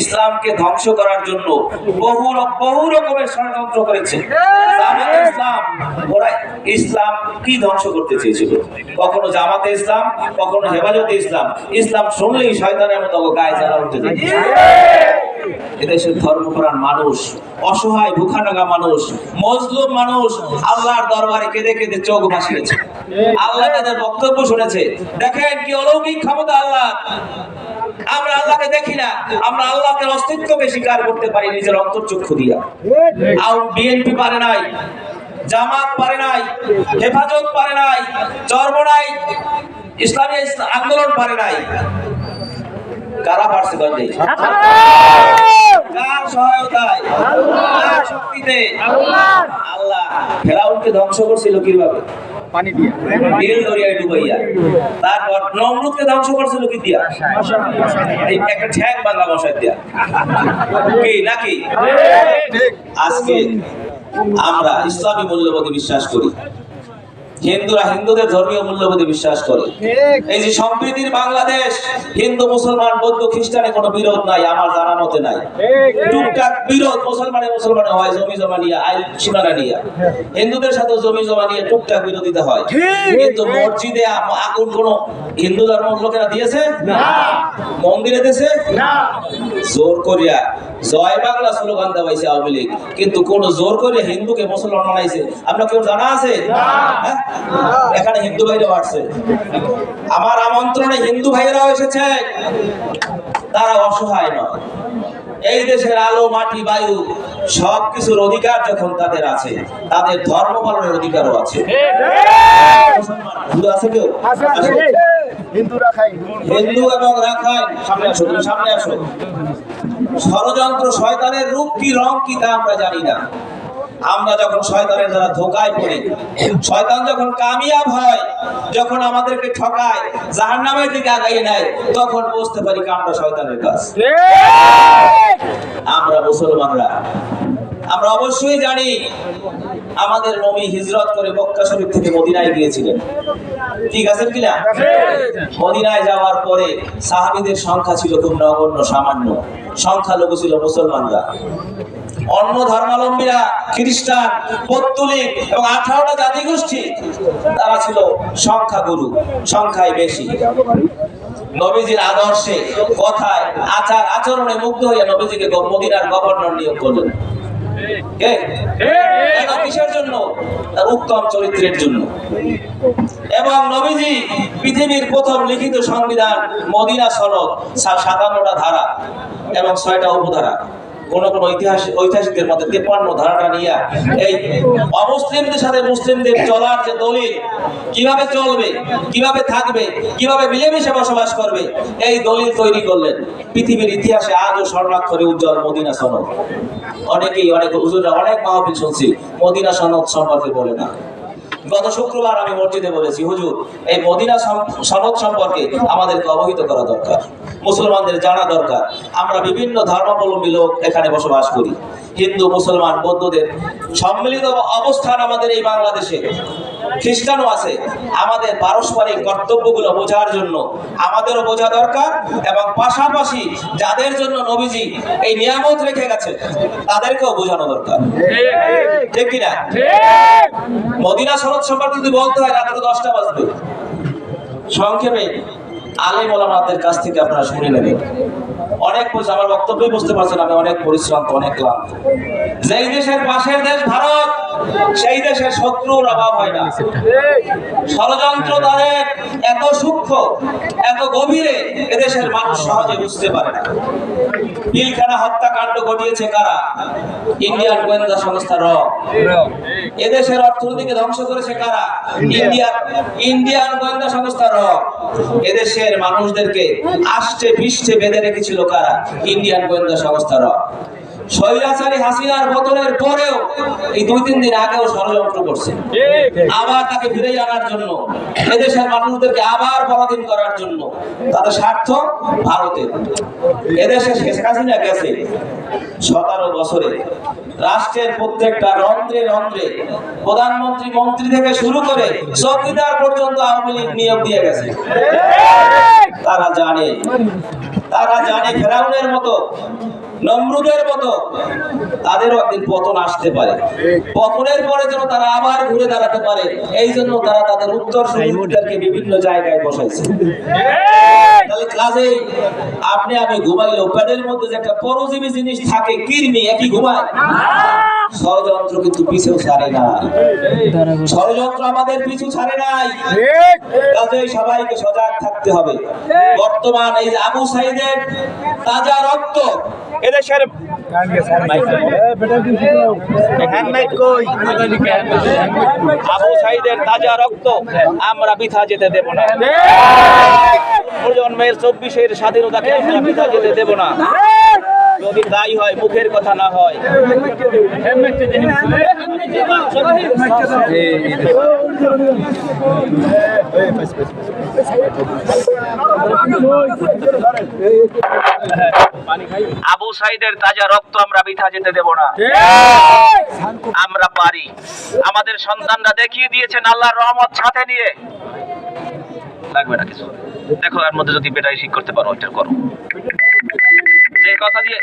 ইসলামকে ধ্বংস করার জন্য বহু বহু রকমের ষড়যন্ত্র করেছে। ইসলাম, ওরা ইসলাম কি ধ্বংস করতে চেয়েছিল? কখনো জামাতে ইসলাম, কখনো হেফাজতে ইসলাম। ইসলাম শুনলেই শয়তানের মতো গায়ে জ্বালা উঠতে এদেশের ধর্মপ্রাণ মানুষ, অসহায়, ভুখানাগা মানুষ, মজলুম মানুষ, আল্লাহর দরবারে কেঁদে কেঁদে চোখ ভাসিয়েছে। আল্লাহ তাদের বক্তব্য শুনেছে। দেখেন কি অলৌকিক ক্ষমতা আল্লাহ আমরা আল্লাহকে দেখি না আমরা আল্লাহকে অস্তিত্বকে স্বীকার করতে পারি নিজের অন্তর্চক্ষু দিয়া। আর বিএনপি পারে নাই জামাত পারে নাই হেফাজত পারে নাই চর্মনাই ইসলামী আন্দোলন পারে নাই। কারা পারছে গঞ্জে কার সহায়তায়? কার শক্তিতে? আল্লাহ। ফেরাউনকে ধ্বংস করছিল কীভাবে? পানি দিয়া। নীল দরিয়ায় ডুবাইয়া। তারপর নমরুদকে ধ্বংস করছিল কি দিয়া? এই একটা ঠ্যাং বাংলা মশাই দিয়া। কি নাকি? আজকে আমরা ইসলামী মূল্যবোধে বিশ্বাস করি। হিন্দুরা হিন্দুদের ধর্মীয় মূল্যবোধে বিশ্বাস করে। এই যে সম্প্রীতির বাংলাদেশ হিন্দু মুসলমান বৌদ্ধ খ্রিস্টানে কোনো বিরোধ নাই আমার জানা মতে নাই। টুকটাক বিরোধ মুসলমানে মুসলমানে হয় জমি জমা নিয়ে আইন সীমানা নিয়ে। হিন্দুদের সাথে জমি জমা নিয়ে টুকটাক বিরোধিতা হয়। কিন্তু মসজিদে আগুন কোন হিন্দু ধর্ম লোকেরা দিয়েছে? মন্দিরে দিয়েছে? জোর করিয়া জয় বাংলা স্লোগান দেওয়াইছে আওয়ামী লীগ। কিন্তু কোন জোর করে হিন্দুকে মুসলমান বানাইছে? আপনার কেউ জানা আছে? হ্যাঁ? এখানে হিন্দু ভাইরাও আসছে। আমার আমন্ত্রণে হিন্দু ভাইরাও এসেছে। তারা অসহায় নয়। এই দেশের আলো মাটি বায়ু সবকিছুর অধিকার যখন তাদের আছে তাদের ধর্ম পালনের অধিকারও আছে। হিন্দু আছে কেউ? এবং রাখাইন সামনে আসো সামনে আসো। ষড়যন্ত্র শয়তানের রূপ কি রং কি তা আমরা জানি না। আমরা যখন শয়তানের দ্বারা ধোকায় পড়ে শয়তান যখন কামিয়াব হয় যখন আমাদেরকে ঠকায় জাহান্নামের দিকে আগাই নেয় তখন বুঝতে পারি আমরা শয়তানের কাজ। আমরা মুসলমানরা। আমরা অবশ্যই জানি আমাদের নবী হিজরত করে মক্কা শরীফ থেকে মদিনায় গিয়েছিলেন। ঠিক আছে কিনা? মদিনায় যাওয়ার পরে সাহাবীদের সংখ্যা ছিল খুব নগণ্য, সামান্য। সংখ্যালঘু ছিল মুসলমানরা। অন্য ধর্মাবলম্বীরা, খ্রিস্টান, পত্তলিক এবং আঠারোটা জাতিগোষ্ঠী, তারা ছিল সংখ্যাগুরু, সংখ্যায় বেশি। নবীজির আদর্শে, কথায় আচার আচরণে মুগ্ধ হইয়া নবীজিকে মদিনার গভর্নর নিয়োগ করলেন? উত্তম চরিত্রের জন্য? এবং পৃথিবীর প্রথম লিখিত সংবিধান মদিনা সাতান্নটা ধারা এবং ছয়টা উপধারা। কোন ইতিহাস ঐতিহাসিকদের মধ্যে তেপান্ন ধারাটা নিয়ে এই অমুসলিমদের সাথে মুসলিমদের চলার যে দলিল, কীভাবে চলবে, কীভাবে থাকবে, কীভাবে মিলেমিশে বসবাস করবে, এই দলিল তৈরি করলেন। পৃথিবীর ইতিহাসে আজও স্বর্ণাক্ষরে উজ্জ্বল মদিনা সনদ। অনেকেই, অনেক হুজুররা অনেক মাহফিল শুনছি, মদিনা সনদ সম্পর্কে বলে না। গত শুক্রবার আমি মসজিদে বলেছি, হুজুর, এই মদিনা সনদ সম্পর্কে আমাদেরকে অবহিত করা দরকার। মুসলমানদের জানা দরকার। আমরা বিভিন্ন ধর্মাবলম্বী লোক এখানে বসবাস করি। হিন্দু মুসলমান বৌদ্ধদের সম্মিলিত অবস্থান আমাদের এই বাংলাদেশে। খ্রিস্টানও আছে। আমাদের পারস্পরিক কর্তব্যগুলো বোঝার জন্য আমাদেরও বোঝা দরকার এবং পাশাপাশি যাদের জন্য নবীজি এই নিয়ামত রেখে গেছে তাদেরকেও বোঝানো দরকার। ঠিক কিনা? মদিনা শরৎ সম্পর্কে যদি বলতে হয় রাত্রে দশটা বাজবে। সংক্ষেপে আলেম ওলামাদের কাছ থেকে আপনারা শুনে নেবেন। অনেক পরিশ্রম আমার বক্তব্যই বুঝতে পারছেন আমি অনেক পরিশ্রান্ত অনেক ক্লান্ত। যেই দেশের পাশের দেশ ভারত সেই দেশের শত্রুর অভাব হয় না। ষড়যন্ত্র তাদের এত সূক্ষ্ম এত গভীরে এদেশের মানুষ সহজে বুঝতে পারে না। পিলখানা হত্যাকাণ্ড ঘটিয়েছে কারা? ইন্ডিয়ান গোয়েন্দা সংস্থা র এদেশের অর্থনীতিকে ধ্বংস করেছে কারা? ইন্ডিয়ান ইন্ডিয়ান গোয়েন্দা সংস্থা র এদেশের মানুষদেরকে আষ্টে পৃষ্ঠে বেঁধে রেখেছিল কারা? ইন্ডিয়ান গোয়েন্দা সংস্থা র স্বৈরাচারী হাসিনার পতনের পরেও এই দুই তিন দিন আগেও ষড়যন্ত্র করছে। আবার তাকে ফিরে আনার জন্য, এদেশের মানুষদেরকে আবার পরাধীন করার জন্য তাদের স্বার্থ ভারতের। এদেশে শেখ হাসিনা গেছে সতেরো বছরে। রাষ্ট্রের প্রত্যেকটা রন্ধ্রে রন্ধ্রে প্রধানমন্ত্রী, মন্ত্রী থেকে শুরু করে চৌকিদার পর্যন্ত আওয়ামী লীগ নিয়োগ দিয়ে গেছে। তারা জানে তারা জানে ফেরাউনের মতো, নমরুদের মতো, তাদেরও একদিন পতন আসতে পারে। পতনের পরে যেন তারা আবার ঘুরে দাঁড়াতে পারে, এই জন্য তারা তাদের উত্তর সুবিধাকে বিভিন্ন জায়গায় বসাইছে। তাহলে কাজেই আপনি, আমি ঘুমাইলেও প্যাডের মধ্যে যে একটা পরজীবী জিনিস থাকে, কিরমি, একই ঘুমায়? ষড়যন্ত্র কিন্তু পিছু ছাড়ে না। ষড়যন্ত্র আমাদের পিছু ছাড়ে নাই। কাজেই সবাইকে সজাগ থাকতে হবে। বর্তমান এই যে আবু সাইদের তাজা রক্ত এদেশের আবু সাইদের তাজা রক্ত আমরা বৃথা যেতে দেব না। প্রজন্মের চব্বিশের স্বাধীনতাকে আমরা বৃথা যেতে দেব না। যদি তাই হয়, মুখের কথা না হয়। আবু সাইদের তাজা রক্ত আমরা বৃথা যেতে দেব না। আমরা পারি। আমাদের সন্তানরা দেখিয়ে দিয়েছেন আল্লাহর রহমত সাথে নিয়ে। লাগবে না কিছু। দেখো, এর মধ্যে যদি বেটাই ঠিক করতে পারো ওইটা করো। কথা দিয়ে